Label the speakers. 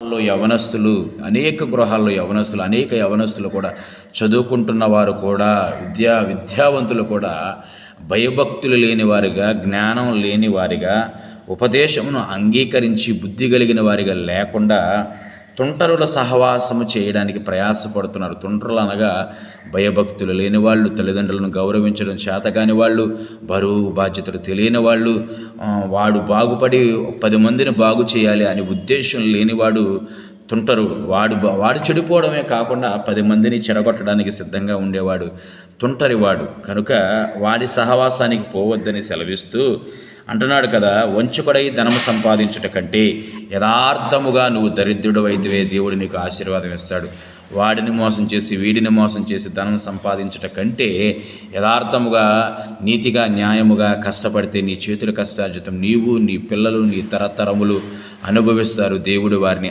Speaker 1: లో యవనస్తులు అనేక గృహాల్లో యవనస్తులు అనేక యవనస్తులు కూడా చదువుకుంటున్న వారు కూడా విద్యా విద్యావంతులు కూడా భయభక్తులు లేని వారిగా జ్ఞానం లేని వారిగా ఉపదేశమును అంగీకరించి బుద్ధి కలిగిన వారిగా లేకుండా తుంటరుల సహవాసము చేయడానికి ప్రయాసపడుతున్నారు. తుంటరులు అనగా భయభక్తులు లేని వాళ్ళు తల్లిదండ్రులను గౌరవించడం చేతగాని వాళ్ళు బరువు బాధ్యతలు తెలియని వాళ్ళు వాడు బాగుపడి పది మందిని బాగు చేయాలి అనే ఉద్దేశం లేనివాడు తుంటరు. వాడు వాడు చెడిపోవడమే కాకుండా పది మందిని చెడగొట్టడానికి సిద్ధంగా ఉండేవాడు తుంటరివాడు. కనుక వాడి సహవాసానికి పోవద్దని సెలవిస్తూ అంటున్నాడు కదా వంచుకొడై ధనము సంపాదించుట కంటే యథార్థముగా నువ్వు దరిద్రుడు అయితే దేవుడు నీకు ఆశీర్వాదం ఇస్తాడు. వాడిని మోసం చేసి వీడిని మోసం చేసి ధనం సంపాదించుట కంటే యథార్థముగా నీతిగా న్యాయముగా కష్టపడితే నీ చేతుల కష్టార్జితం. నీవు నీ పిల్లలు నీ తరతరములు అనుభవిస్తారు దేవుడు వారిని